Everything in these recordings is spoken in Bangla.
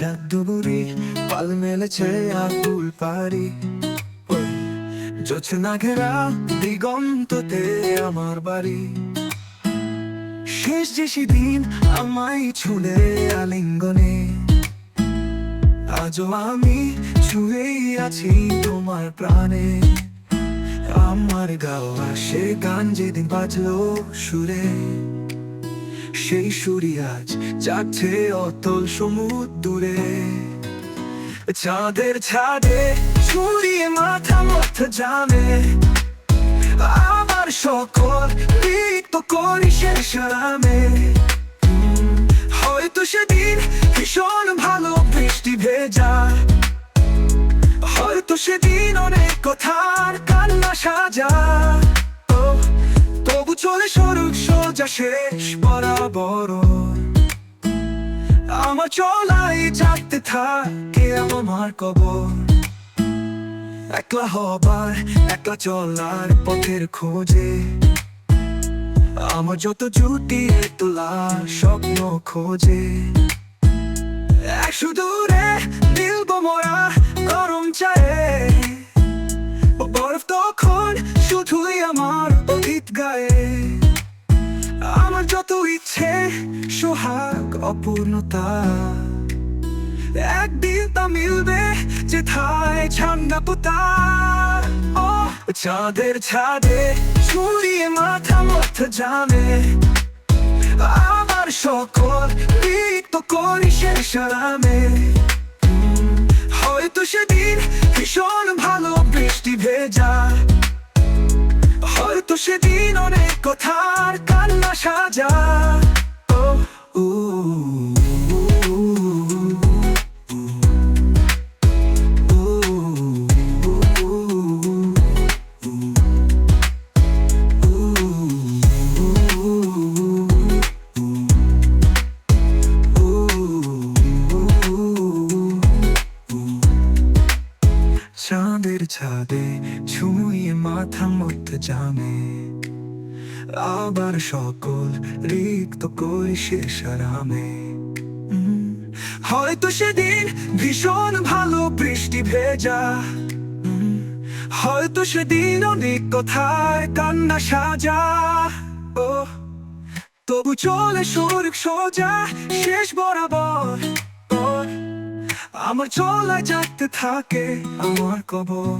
জাদুগুরি পাল মেলেছে আকুল পারি জোছনা ঘেরা দিগন্ততে আমার বাড়ি। শেষ যে সেদিন আমায় ছুলে আলিঙ্গনে, আজও আমি ছুঁয়েই আছি তোমার প্রাণে। আমার গাওয়া সে গান যেদিন বাজলো সুরে। সেই সুরি আজ যাচ্ছে অতল সমুদ্রে চাঁদের ছাদে ছুরিয়ে মাথা মথা জানে। আমার সকল রিক্ত করি শেষ উম, হয়তো সেদিন ভীষণ ভালো বৃষ্টি ভেজা। হয়তো সেদিন অনেক কথার কান্না সাজা। তবু চলে সরুক সোজা শেষ বরাবর। আমার চলাই জাগতে থাকে আমার কবর। একলা হবার, একলা চলার পথের খোঁজে। আমার যত জুটিয়ে তোলা স্বপ্ন খোঁজে। এক সুদূরে অপূর্ণতা। একদিন তা মিলবে যে থায় পোতা। ও, চাঁদের ছাদে মাথা জানে আমার সকল রিক্ত করি শেষ আরামে হয়তো সেদিন ভীষণ ভালো বৃষ্টি ভেজা। হয়তো সেদিন অনেক কথার কান্না সাজা। চাঁদের ছাদে ছুঁয়ে মাথা মধ্যে জানে। আবার সকল রিক্ত কই শেষ আরামে হয়তো সেদিন ভীষণ ভালো বৃষ্টি ভেজা। হয়তো সেদিন অনেক কথায় কান্না সাজা। ও, তবু চলে সরুক সোজা শেষ বরাবর। আমার চলা জাগতে থাকে আমার কবর।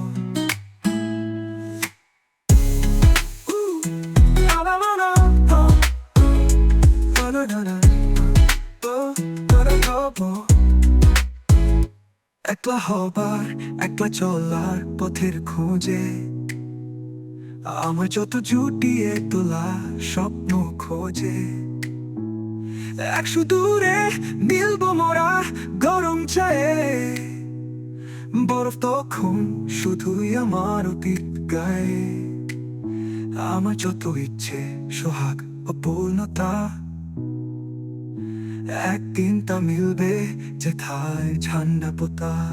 একলা হবার, একলা চলার পথের খোঁজে। আমার যত জুটিয়ে তোলা স্বপ্ন খোঁজে। এক দূরে মিলব মোরা গরম চায়ে বরফ তখন শুধুই আমার অতীত গায়ে। আমার যত ইচ্ছে, সোহাগ, অপূর্ণতা। একদিন তা মিলবে যেথায় ঝান্ডা পোতা।